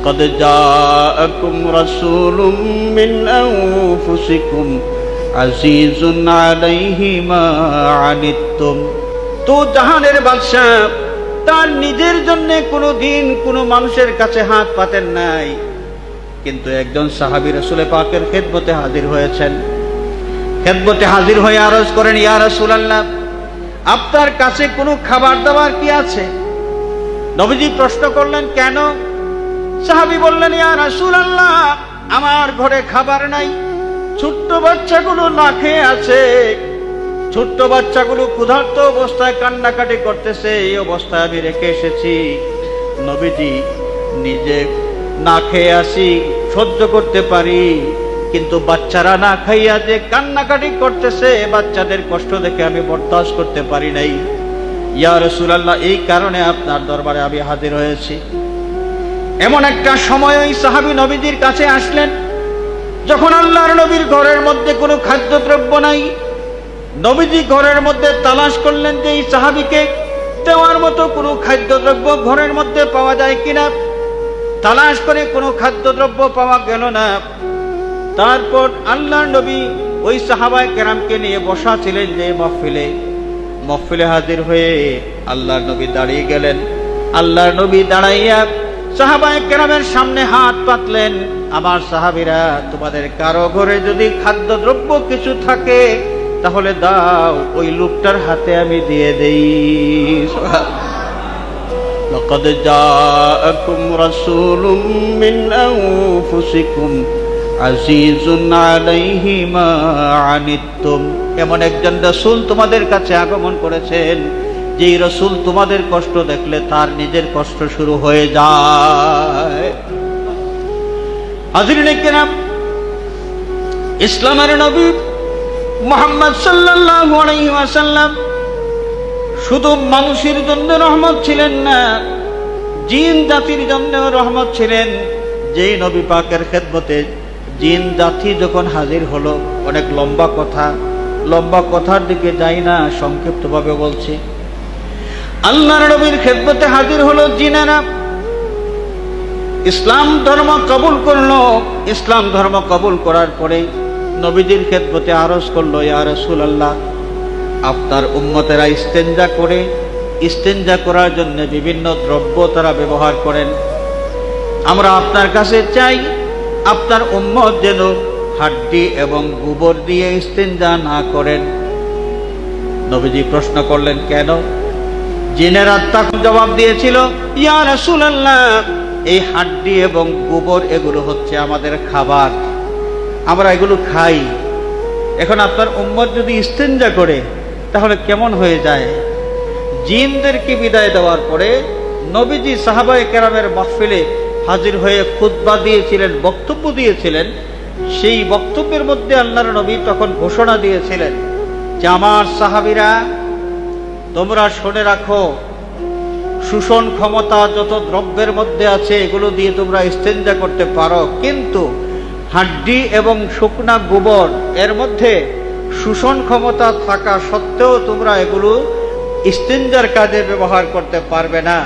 لقد جاءكم رسول من أنفسكم عزيز عليه ما عنتم তো জাহানের বাদশাহ তার নিজের জন্য কোনো দিন কোনো মানুষের কাছে হাত পাতেন নাই কিন্তু একজন সাহাবী রসুলে পাকের খেদমতে হাজির হয়েছেন খেদমতে হাজির হয়ে আরজ করেন ইয়া রাসূলুল্লাহ আপনার কাছে কোনো খাবার দাবার কি আছে নবীজি প্রশ্ন করলেন কেন সাহাবী বললেন, ইয়া রাসূলুল্লাহ, আমার ঘরে খাবার নাই। ছোট্ট বাচ্চাগুলো না খেয়ে আছে। ছোট্ট বাচ্চাগুলো ক্ষুধার্ত অবস্থায় কান্নাকাটি করতেছে, এই অবস্থায় আমি রেখে এসেছি। নবীজি, নিজে না খেয়ে আসি, সহ্য করতে পারি। কিন্তু বাচ্চারা না খাইয়া যে কান্নাকাটি করতেছে, বাচ্চাদের কষ্ট দেখে আমি বরদাস্ত করতে পারি নাই। ইয়া রসুলাল্লাহ, এই কারণে আপনার দরবারে আমি হাজির হয়েছি। এমন একটা সময় ওই সাহাবী নবীজির কাছে আসলেন। যখন আল্লাহর নবীর ঘরের মধ্যে কোনো খাদ্যদ্রব্য নাই, নবীজি ঘরের মধ্যে তালাশ করলেন যে এই সাহাবিকে দেওয়ার মতো কোনো খাদ্যদ্রব্য ঘরের মধ্যে পাওয়া যায় কিনা। তালাশ করে কোনো খাদ্যদ্রব্য পাওয়া গেল না। তারপর আল্লাহর নবী ওই সাহাবায় কেরামকে নিয়ে বসা ছিলেন যে মহফিলে। মহফিলে হাজির হয়ে আল্লাহর নবী দাঁড়িয়ে গেলেন। আল্লাহর নবী দাঁড়াইয়া সাহাবায় কেরামের সামনে হাত পাতলেন আমার সাহাবিরা তোমাদের কারো ঘরে যদি খাদ্যদ্রব্য কিছু থাকে তাহলে দাও ওই লোকটার হাতে আমি দিয়ে দেই لقد جاءكم رسول من أنفسكم عزيز عليه ما عنتم এমন একজন রসুল তোমাদের কাছে আগমন করেছেন যেই রসুল তোমাদের কষ্ট দেখলে তার নিজের কষ্ট শুরু হয়ে যায়। ইসলামের নবী মোহাম্মদ ওয়াসাল্লাম শুধু মানুষের জন্য রহমত ছিলেন না, জিন জাতির জন্য রহমত ছিলেন। যেই নবী পাকের খেদমতে জিন জাতি যখন হাজির হলো, অনেক লম্বা কথা, লম্বা কথার দিকে যাই না, সংক্ষিপ্তভাবে বলছি। আল্লাহর নবীর খেদমতে হাজির হলো জিনেরা ইসলাম ধর্ম কবুল করল। ইসলাম ধর্ম কবুল করার পরে নবীজির খেদমতে আরজ করল, ইয়া রসুল আল্লাহ আপনার উম্মতেরা ইস্তেঞ্জা করে। ইস্তেঞ্জা করার জন্য বিভিন্ন দ্রব্য তারা ব্যবহার করেন। আমরা আপনার কাছে চাই, আপনার উম্মত যেন হাড্ডি এবং গোবর দিয়ে ইস্তেঞ্জা না করেন। নবীজি প্রশ্ন করলেন, কেন? জিনের আত্মা জবাব দিয়েছিল? ইয়া রাসূলুল্লাহ, এই হাড্ডি এবং গোবর এগুলো হচ্ছে আমাদের খাবার। আমরা এগুলো খাই। এখন আপনার উম্মত যদি ইস্তেঞ্জা করে, তাহলে কেমন হয়ে যায়? জিনদেরকে বিদায় দেওয়ার পরে নবীজি সাহাবায়ে কেরামের মাহফিলে হাজির হয়ে খুতবা দিয়েছিলেন, বক্তব্য দিয়েছিলেন। সেই বক্তব্যের মধ্যে আল্লাহর নবী তখন ঘোষণা দিয়েছিলেন, যে আমার সাহাবিরা তোমরা শুনে রাখো, শোষণ ক্ষমতা যত দ্রব্যের মধ্যে আছে, এগুলো দিয়ে তোমরা স্তেঞ্জা করতে পারো। কিন্তু হাড্ডি এবং শুকনা গোবর, এর মধ্যে শোষণ ক্ষমতা থাকা সত্ত্বেও তোমরা এগুলো স্তেঞ্জার কাজে ব্যবহার করতে পারবে না।